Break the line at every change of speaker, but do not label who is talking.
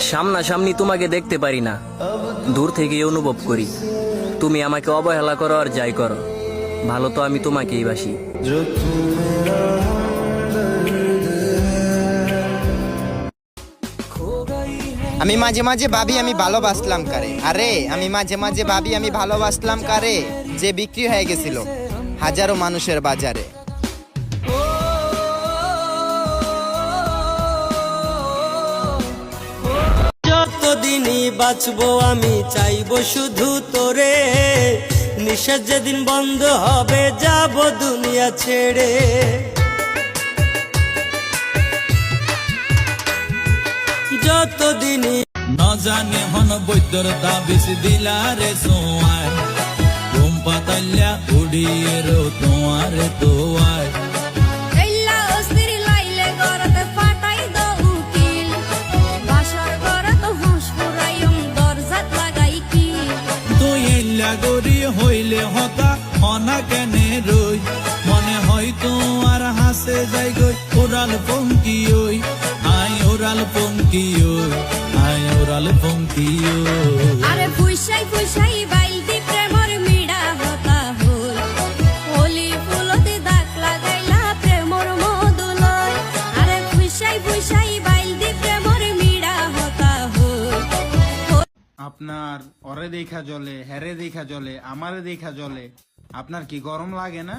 সামনাসামনি তোমাকে দেখতে পারি না। দূর থেকে অনুভব করি। তুমি আমাকে অবহেলা করো আর যাই করো। ভালো তো আমি তোমাকেই বাসি।
আমি মাঝে মাঝে ভাবি আমি ভালোবাসলাম কারে। আরে, আমি মাঝে মাঝে ভাবি আমি ভালোবাসলাম কারে, যে বিক্রি হয়ে গেছিল হাজারো মানুষের বাজারে।
বাঁচবো, আমি চাইব শুধু তোরে। নিঃশ্বাস যেদিন বন্ধ হবে, যাব দুনিয়া ছেড়ে। যতদিনই
নজানে হন বৈদ্যর তাবিজ দিলারে সোয়ায় ঘুম পাতাল্লা উড়িয়ে রো তোমার তোয়ায় গরি হইলে হতা হনা কেনে রই? মনে হয় তোমার হাসে যাই গই, ওরাল পঙ্কি ওই। আই ওরাল পঙ্কি ওই আই ওরাল পঙ্কি ওই।
আরে ফুইসাই ফুইসাই বাইলতি
আপনার অরে দেখা জলে হেরে দেখা জলে আমারে দেখা জলে আপনার কি গরম লাগে না?